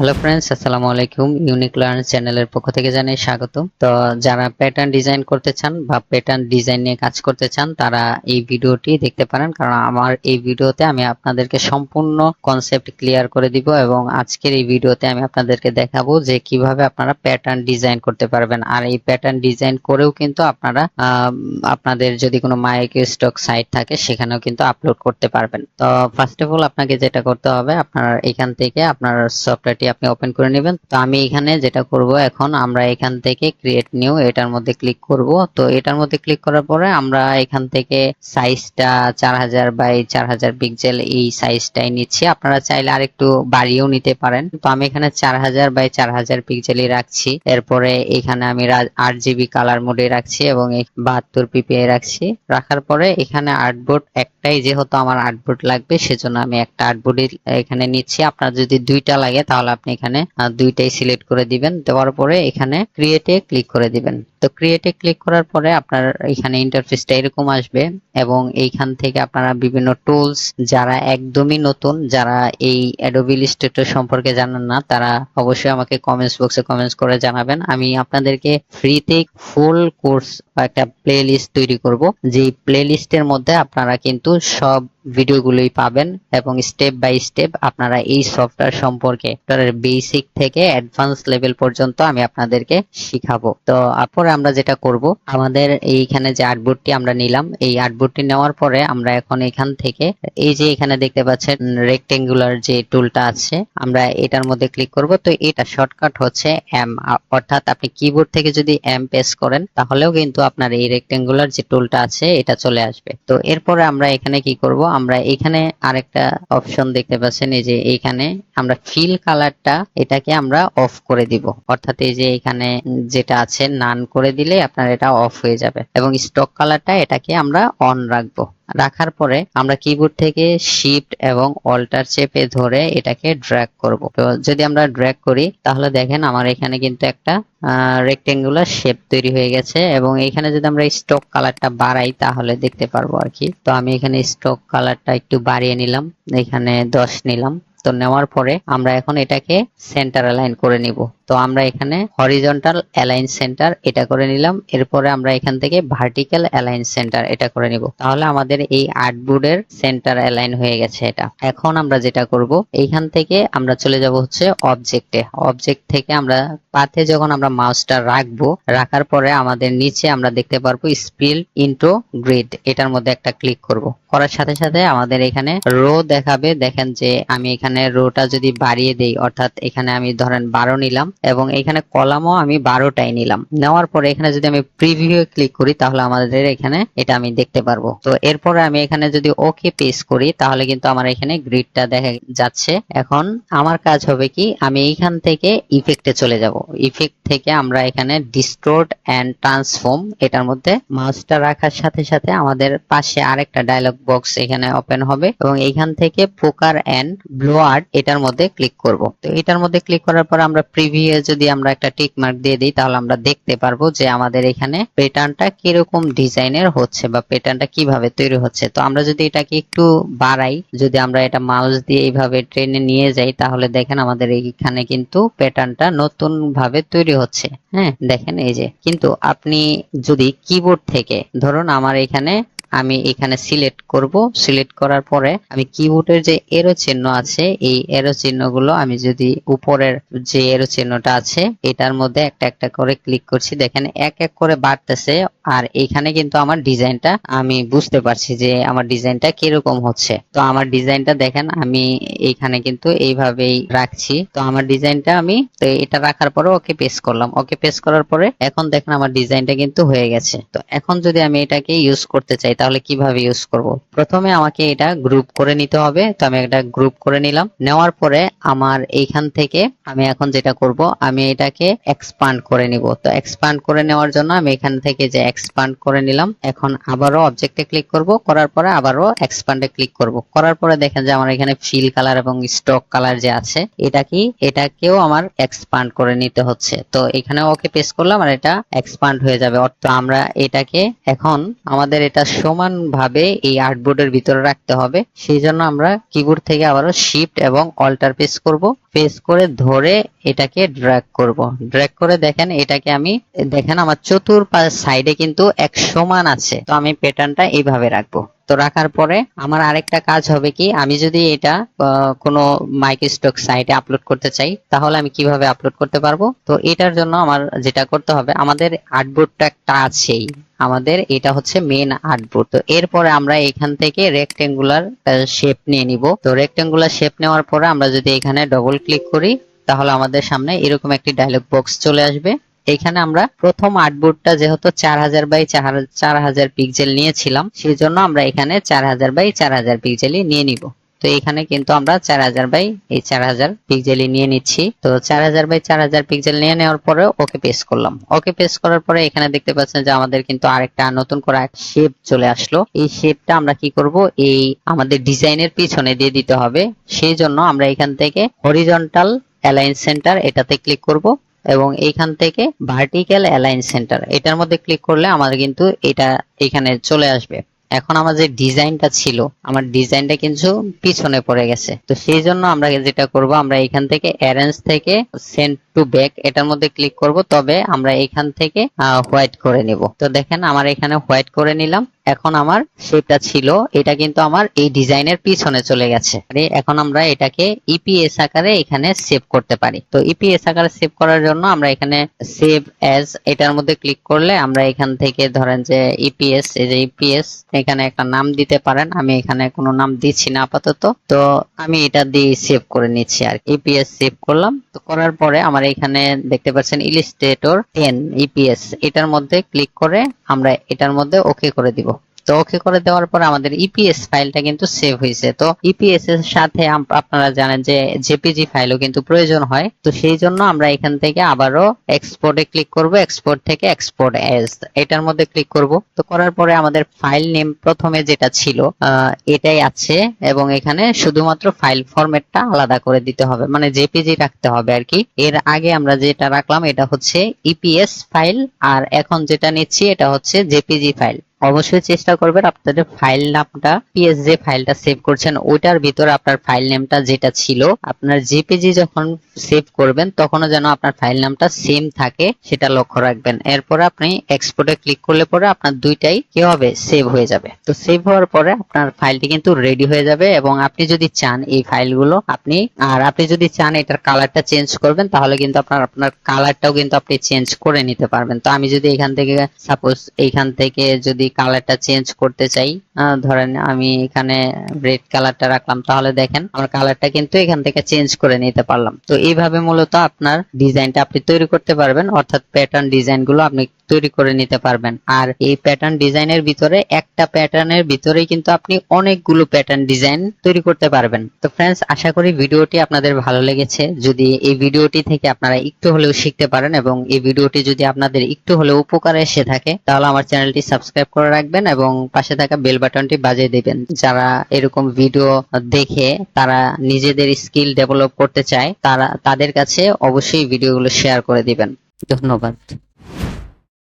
Hello friends আসসালামু আলাইকুম। Unique learn চ্যানেলের পক্ষ থেকে জানাই স্বাগত তো যারা প্যাটার্ন ডিজাইন করতে চান বা প্যাটার্ন ডিজাইন নিয়ে কাজ করতে চান, তারা এই ভিডিওটি দেখতে পারেন। কারণ আমার এই ভিডিওতে আমি আপনাদেরকে সম্পূর্ণ কনসেপ্ট ক্লিয়ার করে দিব এবং আজকের এই ভিডিওতে আমি আপনাদেরকে দেখাবো যে কীভাবে আপনারা প্যাটার্ন ডিজাইন করতে পারবেন। আর এই প্যাটার্ন ডিজাইন করেও কিন্তু আপনারা আপনাদের যদি কোনো মাইক স্টক সাইট থাকে, সেখানেও কিন্তু আপলোড করতে পারবেন। তো ফার্স্ট অফ অল আপনাকে যেটা করতে হবে, আপনার এখান থেকে আপনার সফটওয়্যারটি আপনি ওপেন করে নেবেন। তো আমি এখানে যেটা করব এখন, আমরা এখান থেকে ক্রিয়েট নিউ এটার মধ্যে ক্লিক করব। তো এটার মধ্যে ক্লিক করার পরে আমরা এখান থেকে সাইজটা চার হাজার বাই চার হাজার পিক্সেল এই সাইজটাই নিচ্ছি। আপনারা চাইলে আরেকটু বাড়িয়েও নিতে পারেন। তো আমি এখানে চার হাজার বাই চার হাজার পিক্সেলই রাখছি। এরপরে এখানে আমি আট জিবি কালার মোডে রাখছি এবং বাহাত্তর পিপিআই রাখছি। রাখার পরে এখানে আর্টবোর্ড একটাই যেহেতু আমার আর্টবোর্ড লাগবে, সেজন্য আমি একটা আর্টবোর্ড এখানে নিচ্ছি। আপনার যদি দুইটা লাগে তাহলে আপনি এখানে দুইটাই সিলেক্ট করে দিবেন। দেওয়ার পরে এখানে ক্রিয়েটে ক্লিক করে দিবেন। তো ক্রিয়েটে ক্লিক করার পরে আপনার এখানে ইন্টারফেসটা এরকম আসবে এবং এইখান থেকে আপনারা বিভিন্ন টুলস যারা একদমই নতুন, যারা এই অ্যাডোবি ইলাস্ট্রেটর সম্পর্কে জানেন না, তারা অবশ্যই আমাকে কমেন্টস বক্সে কমেন্টস করে জানাবেন। আমি আপনাদেরকে ফ্রিতে ফুল কোর্স বা একটা প্লে তৈরি করব। যে প্লে মধ্যে আপনারা কিন্তু সব ভিডিওগুলোই পাবেন এবং স্টেপ বাই স্টেপ আপনারা এই সফটওয়্যার সম্পর্কে বেসিক থেকে অ্যাডভান্স লেভেল পর্যন্ত আমি আপনাদেরকে শিখাবো। তো তারপরে আমরা যেটা করব, আমাদের এইখানে যে আর্টবোর্ডটি আমরা নিলাম, এই আর্টবোর্ডটি নেওয়ার পরে আমরা এখন এখান থেকে, এই যে এখানে দেখতে পাচ্ছেন রেক্টেঙ্গুলার যে টুলটা আছে, আমরা এটার মধ্যে ক্লিক করব। তো এটা শর্টকাট হচ্ছে এম অর্থাৎ আপনি কিবোর্ড থেকে যদি এম প্রেস করেন, তাহলেও কিন্তু আপনার এই রেক্টেঙ্গুলার যে টুলটা আছে, এটা চলে আসবে। তো এরপরে আমরা এখানে কি করব আমরা এখানে আরেকটা অপশন দেখতে পাচ্ছেন, এই যে এইখানে আমরা ফিল কালারটা এটাকে আমরা অফ করে দিব। অর্থাৎ এই যে এখানে যেটা আছে নান করে দিলে আপনার এটা অফ হয়ে যাবে। এবং স্টক কালারটা এটাকে আমরা অন রাখব। রাখার পরে আমরা কিবোর্ড থেকে শিফট এবং অল্টার চেপে ধরে এটাকে ড্র্যাগ করব। তো যদি আমরা ড্র্যাগ করি, তাহলে দেখেন আমার এখানে কিন্তু একটা রেক্টেঙ্গুলার শেপ তৈরি হয়ে গেছে এবং এখানে যদি আমরা স্টক কালারটা বাড়াই, তাহলে দেখতে পারব আর কি। তো আমি এখানে স্টক কালারটা একটু বাড়িয়ে নিলাম, এখানে দশ নিলাম। তো নেওয়ার পরে আমরা এখন এটাকে সেন্টার অ্যালাইন করে নিব। তো আমরা এখানে হরিজন্টাল অ্যালাইন সেন্টার এটা করে নিলাম। এরপরে আমরা এখান থেকে ভার্টিক্যাল অ্যালাইন সেন্টার এটা করে নিব। তাহলে আমাদের এই আর্টবোর্ডের সেন্টার অ্যালাইন হয়ে গেছে এটা। এখন আমরা যেটা করব, এইখান থেকে আমরা চলে যাব হচ্ছে অবজেক্টে অবজেক্ট থেকে আমরা পাথে যখন আমরা মাউসটা রাখব, রাখার পরে আমাদের নিচে আমরা দেখতে পারব স্পিল ইন্ট্রো গ্রিড এটার মধ্যে একটা ক্লিক করব। করার সাথে সাথে আমাদের এখানে রো দেখাবে। দেখেন যে আমি এখানে রোটা যদি বাড়িয়ে দেই, অর্থাৎ এখানে আমি ধরেন বারো নিলাম এবং এখানে কলামও আমি বারোটাই নিলাম। নেওয়ার পরে এখানে যদি আমি প্রিভিউ ক্লিক করি, তাহলে আমাদের এখানে এটা আমি দেখতে পারব। তো এরপরে আমি এখানে যদি ওকে পেস করি, তাহলে কিন্তু আমার এখানে গ্রিডটা দেখা যাচ্ছে। এখন আমার কাজ হবে কি, আমি এইখান থেকে ইফেক্টে চলে যাব। ইফেক্ট থেকে আমরা এখানে ডিস্টোর্ট এন্ড ট্রান্সফর্ম এটার মধ্যে মাউসটা রাখার সাথে সাথে আমাদের পাশে আরেকটা ডায়লগ বক্স এখানে ওপেন হবে এবং এইখান থেকে পোকার এন্ড ব্লোয়ার্ড এটার মধ্যে ক্লিক করব। তো এটার মধ্যে ক্লিক করার পর আমরা প্রিভিউ যদি আমরা একটা টিক মার্ক দিয়ে দিই, তাহলে আমরা দেখতে পারব যে আমাদের এখানে প্যাটার্নটা কীরকম ডিজাইনের হচ্ছে বা প্যাটার্নটা কীভাবে তৈরি হচ্ছে। তো আমরা যদি এটাকে একটু বাড়াই, যদি আমরা এটা মাউস দিয়ে এইভাবে ট্রেনে নিয়ে যাই, তাহলে দেখেন আমাদের এইখানে কিন্তু প্যাটার্নটা নতুন ভাবে তৈরি হচ্ছে। হ্যাঁ দেখেন এই যে। কিন্তু আপনি যদি কিবোর্ড থেকে, ধরুন আমার এখানে আমি এখানে সিলেক্ট করব। সিলেক্ট করার পরে আমি কিবোর্ডের যে এরো চিহ্ন আছে, এই এরো চিহ্নগুলো আমি যদি উপরের যে এরো চিহ্নটা আছে, এটার মধ্যে একটা একটা করে ক্লিক করছি। দেখেন, এক এক করে বাড়তেছে। আর এখানে কিন্তু আমার ডিজাইনটা আমি বুঝতে পারছি যে আমার ডিজাইনটা কীরকম হচ্ছে। তো আমার ডিজাইনটা দেখেন, আমি এইখানে কিন্তু এইভাবেই রাখছি। তো আমার ডিজাইনটা আমি, তো এটা রাখার পরে ওকে পেস করলাম। ওকে পেস করার পরে এখন দেখেন, আমার ডিজাইনটা কিন্তু হয়ে গেছে। তো এখন যদি আমি এটাকে ইউজ করতে চাই তাহলে কীভাবে ইউজ করব? প্রথমে আমাকে এটা গ্রুপ করে নিতে হবে। তো আমি এটা গ্রুপ করে নিলাম। নেওয়ার পরে আমার এইখান থেকে আমি এখন যেটা করব, আমি এটাকে এক্সপান্ড করে নিব। তো এক্সপান্ড করে নেওয়ার জন্য আমি এখান থেকে যে এক্সপান্ড করে নিলাম, এখন আবারও অবজেক্টে ক্লিক করব। করার পরে আবারও এক্সপান্ডে ক্লিক করব। করার পরে দেখেন যে আমার এখানে ফিল কালার এবং স্টক কালার যে আছে, এটা কি? এটাকেও আমার এক্সপান্ড করে নিতে হচ্ছে। তো এখানে ওকে পেস করলাম আর এটা এক্সপান্ড হয়ে যাবে। অর্থ আমরা এটাকে এখন আমাদের এটা সমানভাবে এই আর্টবোর্ডের ভিতরে রাখতে হবে। সেই জন্য আমরা কিবোর্ড থেকে আবারও শিফট এবং অল্টার পেস করব। পেস করে ধরে এটাকে ড্র্যাগ করব। ড্র্যাগ করে দেখেন, এটাকে আমি, দেখেন আমার চতুর সাইডে কিন্তু এক সমান আছে। তো আমি প্যাটার্নটা এইভাবে রাখব। তো রাখার পরে আমার আরেকটা কাজ হবে কি, আমি যদি এটা কোনো মাইক স্টক সাইটে আপলোড করতে চাই, তাহলে আমি কীভাবে আপলোড করতে পারব? তো এটার জন্য আমার যেটা করতে হবে, আমাদের আর্টবোর্ডটা একটা আছেই। আমাদের এটা হচ্ছে মেন আর্টবোর্ড তো এরপরে আমরা এখান থেকে রেক্টেঙ্গুলার শেপ নিয়ে নিব। তো রেক্টেঙ্গুলার শেপ নেওয়ার পরে আমরা যদি এখানে ডবল ক্লিক করি, তাহলে আমাদের সামনে এরকম একটি ডায়লগ বক্স চলে আসবে। এখানে আমরা প্রথম আর্টবোর্ডটা যেহেতু চার হাজার বাই চার হাজার পিক্সেল নিয়েছিলাম সেই জন্য আমরা এখানে চার হাজার বাই চার হাজার পিক্সেলই নিয়ে নিব। তো এখানে কিন্তু আমরা চার হাজার বাই এই চার হাজার পিক্সেলই নিয়ে নিচ্ছি। তো চার হাজার বাই চার হাজার পিক্সেল নিয়ে নেওয়ার পরে ওকে পেস করলাম। ওকে পেস করার পরে এখানে দেখতে পাচ্ছেন যে আমাদের কিন্তু আরেকটা নতুন করে এক শেপ চলে আসলো। এই শেপটা আমরা কি করব? এই আমাদের ডিজাইনের পিছনে দিয়ে দিতে হবে। সেই জন্য আমরা এখান থেকে হরিজন্টাল অ্যালাইন সেন্টার এটাতে ক্লিক করব। এবং এইখান থেকে ভার্টিক্যাল অ্যালাইন সেন্টার এটার মধ্যে ক্লিক করলে আমাদের কিন্তু এটা এখানে চলে আসবে। এখন আমার যে ডিজাইনটা ছিল, আমার ডিজাইনটা কিন্তু পিছনে পড়ে গেছে। তো সেই জন্য আমরা যেটা করব, আমরা এখান থেকে অ্যারেঞ্জ থেকে সেন্ড টু ব্যাক এটার মধ্যে ক্লিক করব, তবে আমরা এখান থেকে হোয়াইট করে নিব। তো দেখেন, আমার এখানে হোয়াইট করে নিলাম। এখন আমার শেপটা ছিল, এটা কিন্তু আমার এই ডিজাইনের পিছনে চলে গেছে। আরে এখন আমরা এটাকে ইপিএস আকারে এখানে সেভ করতে পারি। তো ইপিএস আকারে সেভ করার জন্য আমরা এখানে সেভ অ্যাজ এটার মধ্যে ক্লিক করলে আমরা এখান থেকে ধরেন যে ইপিএস এই যে ইপিএস এখানে একটা নাম দিতে পারেন। আমি এখানে কোনো নাম দিচ্ছি না আপাতত। তো আমি এটা দিয়ে সেভ করে নিচ্ছি আর ইপিএস সেভ করলাম। তো করার পরে আমার এখানে দেখতে পাচ্ছেন ইলিস্ট্রেটর টেন ইপিএস এটার মধ্যে ক্লিক করে আমরা এটার মধ্যে ওকে করে দিব। তো ওকে করে দেওয়ার পর আমাদের ইপিএস ফাইলটা কিন্তু সেভ হয়েছে। তো ইপিএস এর সাথে আপনারা জানেন যে জেপিজি ফাইলও কিন্তু প্রয়োজন হয়। তো সেই জন্য আমরা এখান থেকে আবারও এক্সপোর্টে ক্লিক করব। এক্সপোর্ট থেকে এক্সপোর্ট এজ এটার মধ্যে ক্লিক করব। তো করার পরে আমাদের ফাইল নেম প্রথমে যেটা ছিল এটাই আছে এবং এখানে শুধুমাত্র ফাইল ফরম্যাটটা আলাদা করে দিতে হবে। মানে জেপিজি রাখতে হবে আর কি। এর আগে আমরা যেটা রাখলাম, এটা হচ্ছে ইপিএস ফাইল আর এখন যেটা নিচ্ছি, এটা হচ্ছে জেপিজি ফাইল অবশ্যই চেষ্টা করবেন আপনাদের ফাইল নামটা পিএস যে ফাইলটা সেভ করছেন, ওইটার ভিতরে আপনার ফাইল নেমটা যেটা ছিল, আপনার জেপিজি যখন সেভ করবেন, তখনও যেন আপনার ফাইল নামটা সেম থাকে, সেটা লক্ষ্য রাখবেন। এরপর আপনি এক্সপোর্টে ক্লিক করলে পরে আপনার দুইটাই কি হবে? সেভ হয়ে যাবে। তো সেভ হওয়ার পরে আপনার ফাইলটি কিন্তু রেডি হয়ে যাবে এবং আপনি যদি চান এই ফাইলগুলো আপনি আর আপনি যদি চান এটার কালারটা চেঞ্জ করবেন, তাহলে কিন্তু আপনার আপনার কালারটাও কিন্তু আপনি চেঞ্জ করে নিতে পারবেন। তো আমি যদি এখান থেকে সাপোজ এইখান থেকে যদি কালারটা চেঞ্জ করতে চাই। ধরেন আমি এখানে রেড কালারটা রাখলাম, তাহলে দেখেন আমার কালারটা কিন্তু এখান থেকে চেঞ্জ করে নিতে পারলাম। তো এইভাবে মূলত আপনার ডিজাইনটা আপনি তৈরি করতে পারবেন, অর্থাৎ প্যাটার্ন ডিজাইনগুলো আপনি তৈরি করে নিতে পারবেন। আর এই প্যাটার্ন ডিজাইনের ভিতরে একটা প্যাটার্নের ভিতরেই কিন্তু আপনি অনেকগুলো প্যাটার্ন ডিজাইন তৈরি করতে পারবেন। তো ফ্রেন্ডস আশা করি ভিডিওটি আপনাদের ভালো লেগেছে। যদি এই ভিডিওটি থেকে আপনারা একটু হলেও শিখতে পারেন এবং এই ভিডিওটি যদি আপনাদের একটু হলেও উপকারে এসে থাকে, তাহলে আমার চ্যানেলটি সাবস্ক্রাইব করে রাখবেন এবং পাশে থাকা বেল বাটনটি বাজিয়ে দিবেন। যারা এরকম ভিডিও দেখে তারা নিজেদের স্কিল ডেভেলপ করতে চায়, তারা, তাদের কাছে অবশ্যই ভিডিওগুলো শেয়ার করে দিবেন। ধন্যবাদ।